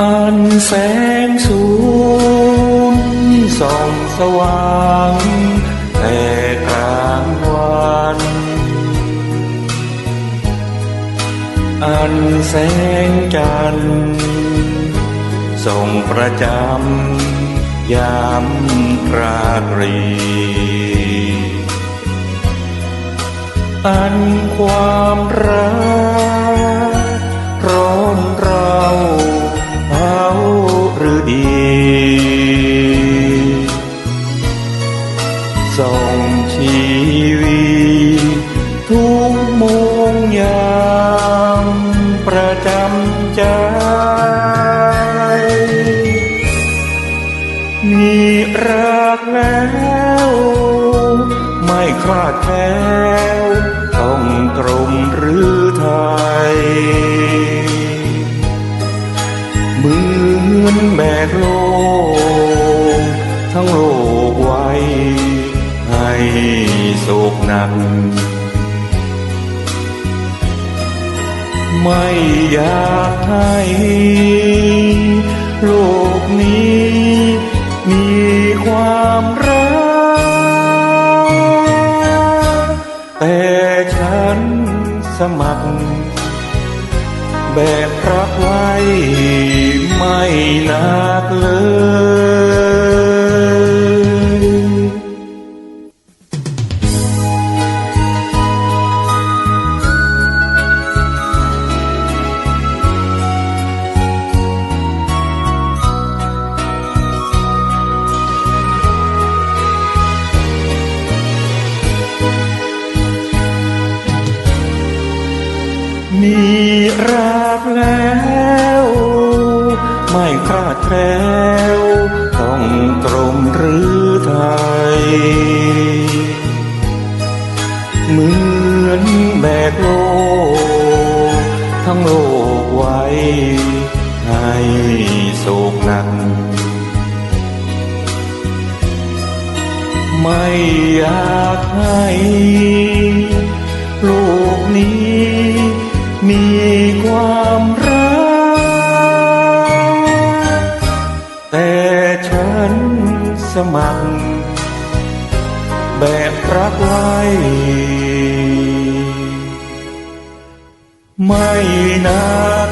อันแสงสูงส่องสว่างแต่กลางวัน อันแสงจันทร์ส่องประจำยามราตรี อันความรัก ส่งชีวีทุกโมงยามประจำใจมีรักแล้ว ไม่คลาดแคล้วต้องตรงหรือไทยเหมือนแบกโลกทั้งโล ให้โศกหนักไม่อยากให้โลกนี้มีความรัก แต่ฉันสมัคร แบกรักไว้ไม่นักเลย รักแล้ว ไม่คลาดแคล้วต้องตรงหรือไทย เหมือนแบกโลกทั้งโลกไว้ ให้โศกหนักไม่อยากให้ สมัคร แบบรักไว้ ไม่นาน